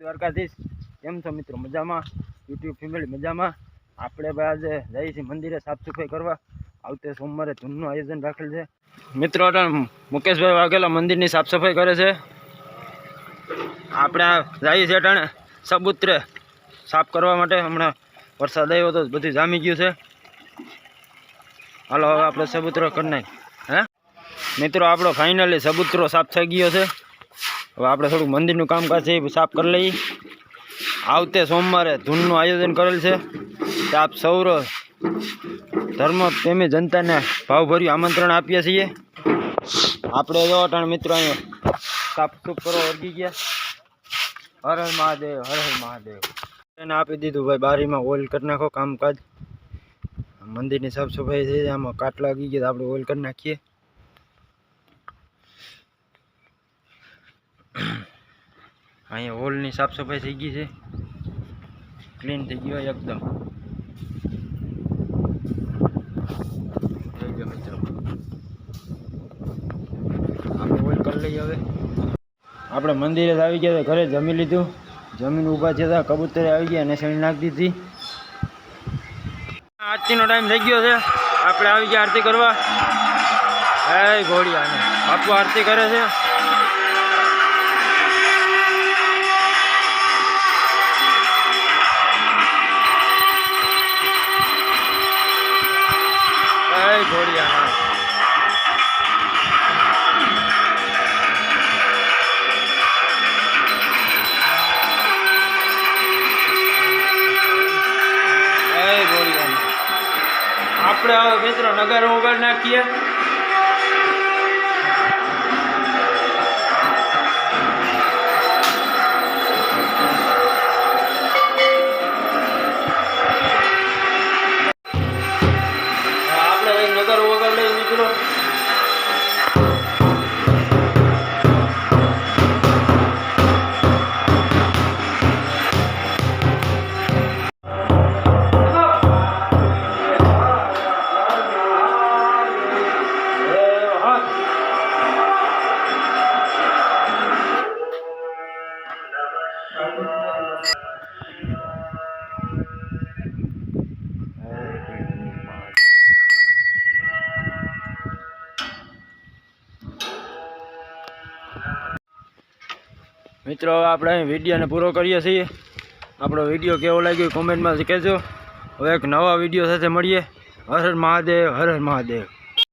દ્વારકાધીશ. કેમ છો મિત્રો? મજામાં? યુટ્યુબ ફેમિલી મજામાં? આપણે ભાઈ આજે જઈએ છીએ મંદિરે સાફ સફાઈ કરવા. આવતે સોમવારે ધૂનનું આયોજન રાખેલ છે. મિત્રો મુકેશભાઈ વાઘેલા મંદિરની સાફ સફાઈ કરે છે. આપણે જઈએ છીએ અટાણે સબૂત્રે સાફ કરવા માટે. હમણાં વરસાદ આવ્યો તો બધું જામી ગયું છે. હાલો, હવે આપણે સબૂતરો કરી નાખી હે? મિત્રો, આપણો ફાઇનલી સબૂતરો સાફ થઈ ગયો છે. હવે આપણે થોડુંક મંદિરનું કામકાજ છે એ સાફ કરી લઈએ. આવતે સોમવારે ધૂનનું આયોજન કરેલ છે. આપ સૌર ધર્મ પ્રેમી જનતાને ભાવભર્યું આમંત્રણ આપીએ છીએ. આપણે જો અટાણ મિત્રો અહીંયા સાફ સૂફ કરો અડગી ગયા. હર હર મહાદેવ, હર હર મહાદેવ. એને આપી દીધું ભાઈ, બારીમાં ઓઇલ કરી નાખો કામકાજ. મંદિરની સાફ સફાઈ થઈ આમાં કાટ લાગી ગયા આપણે ઓઇલ કરી નાખીએ. અહીંયા હોલની સાફ સફાઈ થઈ ગઈ છે. ક્લીન થઈ ગયો એકદમ. થઈ ગયો મિત્રો. આપણે હોલ કરી લઈએ હવે. આપણે મંદિરે આવી ગયા ઘરે જમી લીધું. જમીન ઊભા છે કબૂતરે આવી ગયા અને શણી નાખી દીધી. આરતીનો ટાઈમ થઈ ગયો છે. આપણે આવી ગયા આરતી કરવા. હે ઘોડિયા બાપુ આરતી કરે છે. હે ઘોડિયા હે ઘોડિયા આપણે હવે મિત્રો નગર ઉગાડ નાખીએ এগুলো મિત્રો, આપણે વિડીયોને પૂરો કરીએ છીએ. આપણો વીડિયો કેવો લાગ્યો કોમેન્ટમાં કહેજો. હવે એક નવા વીડિયો સાથે મળીએ. હર હર મહાદેવ, હર હર મહાદેવ.